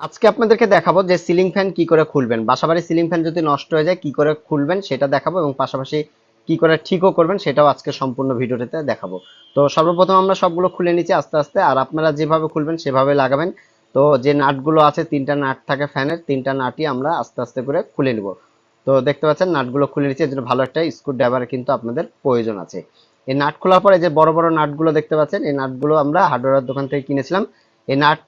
আজকে আপনাদেরকে দেখাবো যে সিলিং ফ্যান কি করে খুলবেন। বাসাবাড়ির সিলিং ফ্যান যদি নষ্ট হয়ে যায়, কি করে খুলবেন সেটা দেখাবো এবং পাশাপাশি কি করে ঠিকও করবেন সেটাও আজকে সম্পূর্ণ ভিডিওটিতে দেখাবো। তো সর্বপ্রথম আমরা সবগুলো খুলে নিচ্ছি আস্তে আস্তে, আর আপনারা যেভাবে খুলবেন সেভাবে লাগাবেন। তো যে নাটগুলো আছে, তিনটা নাট থাকে ফ্যানের, তিনটা নাটই আমরা আস্তে আস্তে করে খুলে নিব। তো দেখতে পাচ্ছেন, নাটগুলো খুলে নিচ্ছি, এর জন্য ভালো একটা স্ক্রু ড্রাইভার কিন্তু আপনাদের প্রয়োজন আছে। এই নাট খোলার পরে যে বড় বড় নাটগুলো দেখতে পাচ্ছেন, এই নাটগুলো আমরা হার্ডওয়্যার দোকান থেকে কিনেছিলাম। এই নাট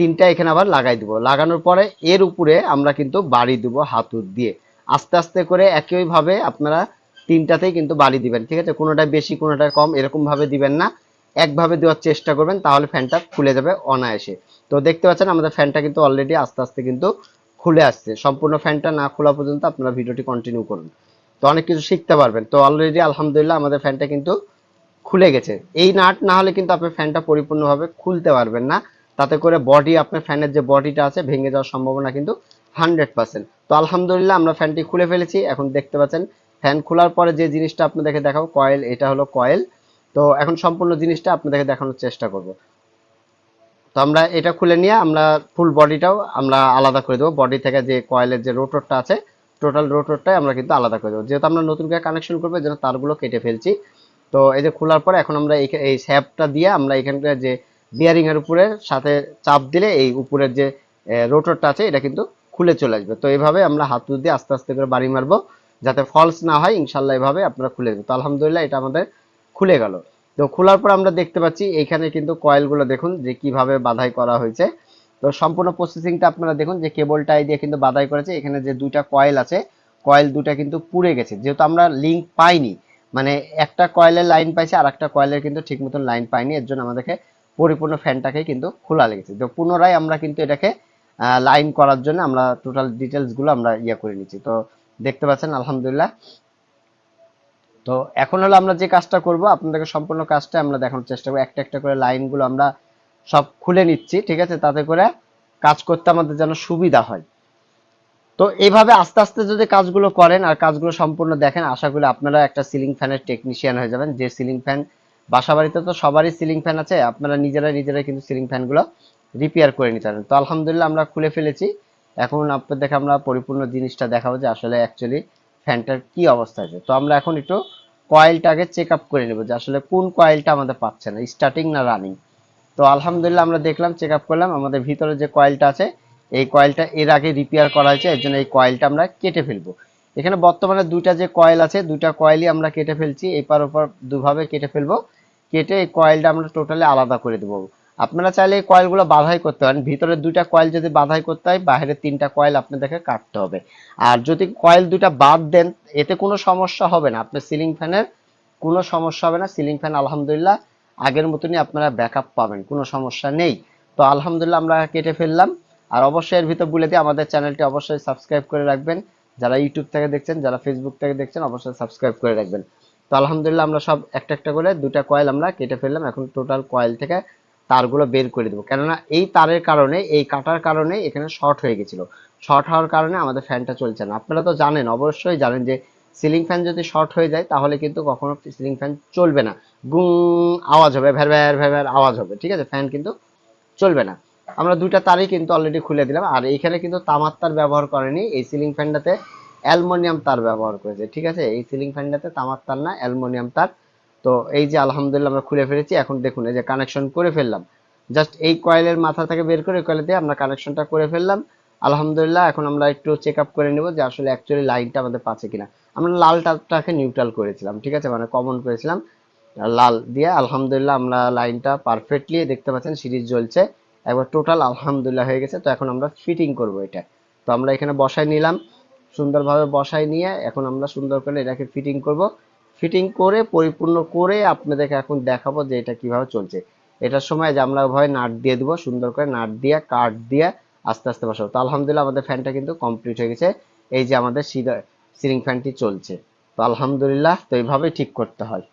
তিনটা এখানে আবার লাগাই দিব। লাগানোর পরে এর উপরে আমরা কিন্তু বাড়ি দিব হাতুর দিয়ে। আস্তে আস্তে করে একইভাবে আপনারা তিনটাতেই কিন্তু বাড়ি দিবেন, ঠিক আছে? কোনোটা বেশি, কোনোটা কম এরকম ভাবে দিবেন না। একভাবে দেওয়ার চেষ্টা করবেন, তাহলে ফ্যানটা খুলে যাবে অনায়াসে। তো দেখতে পাচ্ছেন আমাদের ফ্যানটা কিন্তু অলরেডি আস্তে আস্তে কিন্তু খুলে আসছে। সম্পূর্ণ ফ্যানটা না খোলা পর্যন্ত আপনারা ভিডিওটি কন্টিনিউ করুন। তো অনেক কিছু শিখতে পারবেন। তো অলরেডি আলহামদুলিল্লাহ আমাদের ফ্যানটা কিন্তু খুলে গেছে। এই নাট না হলে কিন্তু আপনি ফ্যানটা পরিপূর্ণভাবে খুলতে পারবেন না। তাতে করে বডি আপনার ফ্যানের যে বডিটা আছে ভেঙে যাওয়ার সম্ভাবনা কিন্তু হান্ড্রেড পার্সেন্ট তো আলহামদুলিল্লাহ আমরা ফ্যানটি খুলে ফেলেছি, এখন দেখতে পাচ্ছেন, ফ্যান খোলার পরে যে জিনিসটা আপনাদেরকে দেখাবো কয়েল এটা হলো কয়েল তো এখন সম্পূর্ণ জিনিসটা আপনাদেরকে দেখানোর চেষ্টা করব। তো আমরা এটা খুলে নিয়ে আমরা ফুল বডিটাও আমরা আলাদা করে দেবো। বডি থেকে যে কয়েলের যে রোটরটা আছে টোটাল রোটরটাই আমরা কিন্তু আলাদা করে দেবো। যেহেতু আমরা নতুন করে কানেকশন করব যেন তারগুলো কেটে ফেলছি। তো এই যে খোলার পরে এখন আমরা এই- এই স্যাপটা দিয়ে আমরা এখানকার যে বিয়ারিং এর উপরে সাথে চাপ দিলে এই উপরের যে রোটরটা আছে, এটা কিন্তু খুলে চলে আসবে। তো এইভাবে আমরা হাত দিয়ে আস্তে আস্তে করে বাড়ি মারবো, যাতে ফলস না হয় ইনশাল্লাহ এভাবে আপনারা খুলে দেবেন তো আলহামদুলিল্লাহ এটা আমাদের খুলে গেল। তো খোলার পর আমরা দেখতে পাচ্ছি, এইখানে কিন্তু কয়েলগুলো দেখুন যে কীভাবে বাধাই করা হয়েছে। তো সম্পূর্ণ প্রসেসিংটা আপনারা দেখুন যে কেবলটা দিয়ে কিন্তু বাধাই করেছে। এখানে যে দুইটা কয়েল আছে কয়েল দুটা কিন্তু পুড়ে গেছে। যেহেতু আমরা লিঙ্ক পাইনি মানে একটা কয়েলের লাইন পাইছে আর একটা কয়েলের কিন্তু ঠিক মতন লাইন পাইনি, এর জন্য আমাদেরকে পরিপূর্ণ ফ্যানটাকে কিন্তু খোলা লেগেছে। তো পুনরায় আমরা কিন্তু এটাকে লাইন করার জন্য আমরা টোটাল ডিটেলসগুলো আমরা ইয়ে করে নিচ্ছি। তো দেখতে পাচ্ছেন, আলহামদুলিল্লাহ। তো এখন হলো আমরা যে কাজটা করব, আপনাদেরকে সম্পূর্ণ কাজটা আমরা দেখানোর চেষ্টা করব। একটা একটা করে লাইনগুলো আমরা সব খুলে নিচ্ছি, ঠিক আছে? তাতে করে কাজ করতে আমাদের যেন সুবিধা হয়। তো এইভাবে আস্তে আস্তে যদি কাজগুলো করেন আর কাজগুলো সম্পূর্ণ দেখেন, আশা করি আপনারা একটা সিলিং ফ্যানের টেকনিশিয়ান হয়ে যাবেন। যে সিলিং ফ্যান বাসা বাড়িতে তো সবারই সিলিং ফ্যান আছে, আপনারা নিজেরা নিজেরাই কিন্তু সিলিং ফ্যানগুলো রিপেয়ার করে নিতে পারেন। তো আলহামদুলিল্লাহ আমরা খুলে ফেলেছি। এখন আপনাদেরকে আমরা পরিপূর্ণ জিনিসটা দেখাবো যে আসলে অ্যাকচুয়ালি ফ্যানটার কি অবস্থা আছে। তো আমরা এখন একটু কয়েলটাকে চেক আপ করে নেব যে আসলে কোন কয়েলটা আমাদের পাচ্ছে না স্টার্টিং না রানিং তো আলহামদুলিল্লাহ আমরা দেখলাম চেক আপ করলাম, আমাদের ভিতরে যে কয়েলটা আছে, এই কয়েলটা এর আগে রিপেয়ার করা হয়েছে, এর জন্য এই কয়েলটা আমরা কেটে ফেলব। এখানে বর্তমানে দুইটা যে কয়েল আছে, দুইটা কয়েলই আমরা কেটে ফেলছি, এপার ওপার দুভাবে কেটে ফেলব। কেটে এই কয়েলটা আমরা টোটালি আলাদা করে দেবো। আপনারা চাইলে এই কয়েলগুলো বাধাই করতে পারেন। ভিতরে দুইটা কয়েল যদি বাধাই করতে হয়, বাইরে তিনটা কয়েল আপনাদেরকে কাটতে হবে। আর যদি কয়েল দুইটা বাদ দেন, এতে কোনো সমস্যা হবে না। আপনার সিলিং ফ্যানের কোনো সমস্যা হবে না। সিলিং ফ্যান আলহামদুলিল্লাহ আগের মতনই আপনারা ব্যাকআপ পাবেন, কোনো সমস্যা নেই। তো আলহামদুলিল্লাহ আমরা কেটে ফেললাম। আর অবশ্যই এর ভিতর বলে দিই আমাদের চ্যানেলটি অবশ্যই সাবস্ক্রাইব করে রাখবেন। যারা ইউটিউব থেকে দেখছেন, যারা ফেসবুক থেকে দেখছেন, অবশ্যই সাবস্ক্রাইব করে রাখবেন। তো আলহামদুলিল্লাহ আমরা সব একটা একটা করে দুটা কয়েল আমরা কেটে ফেললাম। এখন টোটাল কয়েল থেকে তারগুলো বের করে দেবো। কেননা এই তারের কারণে, এই কাটার কারণে এখানে শর্ট হয়ে গেছিল। শর্ট হওয়ার কারণে আমাদের ফ্যানটা চলছে না। আপনারা তো জানেন, অবশ্যই জানেন যে সিলিং ফ্যান যদি শর্ট হয়ে যায়, তাহলে কিন্তু কখনো সিলিং ফ্যান চলবে না। গুং, আওয়াজ হবে, ভ্যার ভ্যার ভ্যার ভ্যার, আওয়াজ হবে, ঠিক আছে? ফ্যান কিন্তু চলবে না। আমরা দুইটা তারই কিন্তু অলরেডি খুলে দিলাম। আর এইখানে কিন্তু তামার তার ব্যবহার করেনি এই সিলিং ফ্যানটাতে অ্যালুমিনিয়াম তার ব্যবহার করেছে, ঠিক আছে? এই সিলিং ফ্যানটাতে তামার তার না, অ্যালুমিনিয়াম তার। তো এই যে আলহামদুলিল্লাহ আমরা খুলে ফেলেছি, এখন দেখুন, এই যে কানেকশন করে ফেললাম। জাস্ট এই কয়েলের মাথা থেকে বের করে কয়েলে দিয়ে আমরা কানেকশনটা করে ফেললাম। আলহামদুলিল্লাহ, এখন আমরা একটু চেক আপ করে নেব যে আসলে অ্যাকচুয়ালি লাইনটা আমাদের পাচ্ছে কিনা। আমরা লাল টাকে নিউট্রাল করেছিলাম, ঠিক আছে? মানে কমন করেছিলাম। লাল দিয়ে আলহামদুলিল্লাহ আমরা লাইনটা পারফেক্টলি দেখতে পাচ্ছেন, সিরিজ জ্বলছে। একবার টোটাল আলহামদুলিল্লাহ হয়ে গেছে, তো এখন আমরা ফিটিং করব এটা। তো আমরা এখানে বসায় নিলাম। সুন্দরভাবে বসাই নিয়ে এখন আমরা সুন্দর করে এটাকে ফিটিং করব। ফিটিং করে, পরিপূর্ণ করে আপনাদেরকে এখন দেখাবো যে এটা কীভাবে চলছে। এটার সময় যে আমরা ভয় নাট দিয়ে দিব, সুন্দর করে নাট দিয়ে কাঠ দিয়ে আস্তে আস্তে বসাবো। তো আলহামদুলিল্লাহ আমাদের ফ্যানটা কিন্তু কমপ্লিট হয়ে গেছে। এই যে আমাদের সিলিং ফ্যানটি চলছে। তো আলহামদুলিল্লাহ তো এইভাবেই ঠিক করতে হয়।